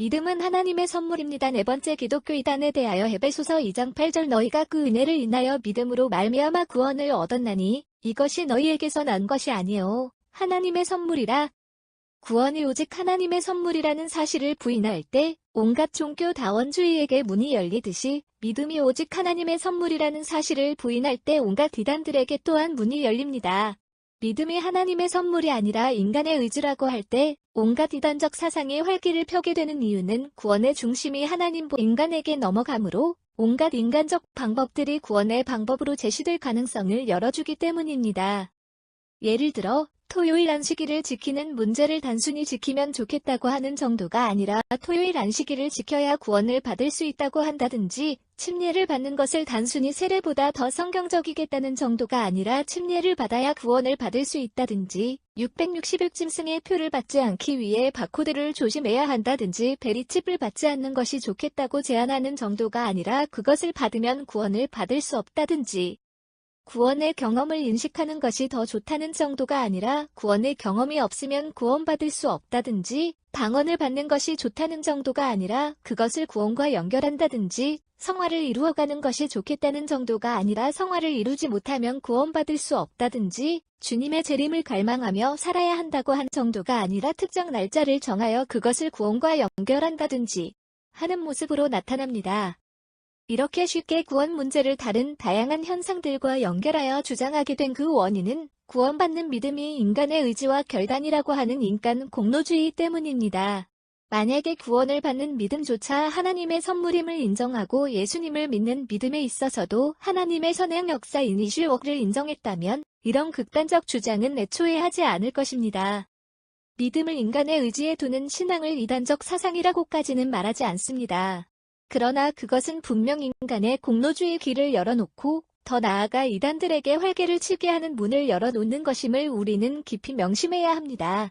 믿음은 하나님의 선물입니다. 네 번째 기독교 이단에 대하여 헤베소서 2장 8절 너희가 그 은혜를 인하여 믿음으로 말미암아 구원을 얻었나니 이것이 너희에게서 난 것이 아니요 하나님의 선물이라. 구원이 오직 하나님의 선물이라는 사실을 부인할 때 온갖 종교 다원주의에게 문이 열리듯이 믿음이 오직 하나님의 선물이라는 사실을 부인할 때 온갖 이단들에게 또한 문이 열립니다. 믿음이 하나님의 선물이 아니라 인간의 의지라고 할 때 온갖 이단적 사상이 활기를 펴게 되는 이유는 구원의 중심이 하나님보 인간에게 넘어가므로 온갖 인간적 방법들이 구원의 방법으로 제시될 가능성을 열어주기 때문입니다. 예를 들어 토요일 안식일을 지키는 문제를 단순히 지키면 좋겠다고 하는 정도가 아니라 토요일 안식일을 지켜야 구원을 받을 수 있다고 한다든지 침례를 받는 것을 단순히 세례보다 더 성경적이겠다는 정도가 아니라 침례를 받아야 구원을 받을 수 있다든지 666짐승의 표를 받지 않기 위해 바코드를 조심해야 한다든지 베리칩을 받지 않는 것이 좋겠다고 제안하는 정도가 아니라 그것을 받으면 구원을 받을 수 없다든지 구원의 경험을 인식하는 것이 더 좋다는 정도가 아니라 구원의 경험이 없으면 구원받을 수 없다든지 방언을 받는 것이 좋다는 정도가 아니라 그것을 구원과 연결한다든지 성화를 이루어가는 것이 좋겠다는 정도가 아니라 성화를 이루지 못하면 구원받을 수 없다든지 주님의 재림을 갈망하며 살아야 한다고 한 정도가 아니라 특정 날짜를 정하여 그것을 구원과 연결한다든지 하는 모습으로 나타납니다. 이렇게 쉽게 구원 문제를 다른 다양한 현상들과 연결하여 주장하게 된 그 원인은 구원받는 믿음이 인간의 의지와 결단이라고 하는 인간 공로주의 때문입니다. 만약에 구원을 받는 믿음조차 하나님의 선물임을 인정하고 예수님을 믿는 믿음에 있어서도 하나님의 선행 역사 이니셜워크를 인정했다면 이런 극단적 주장은 애초에 하지 않을 것입니다. 믿음을 인간의 의지에 두는 신앙을 이단적 사상이라고까지는 말하지 않습니다. 그러나 그것은 분명 인간의 공로주의 길을 열어놓고 더 나아가 이단들에게 활개를 치게 하는 문을 열어놓는 것임을 우리는 깊이 명심해야 합니다.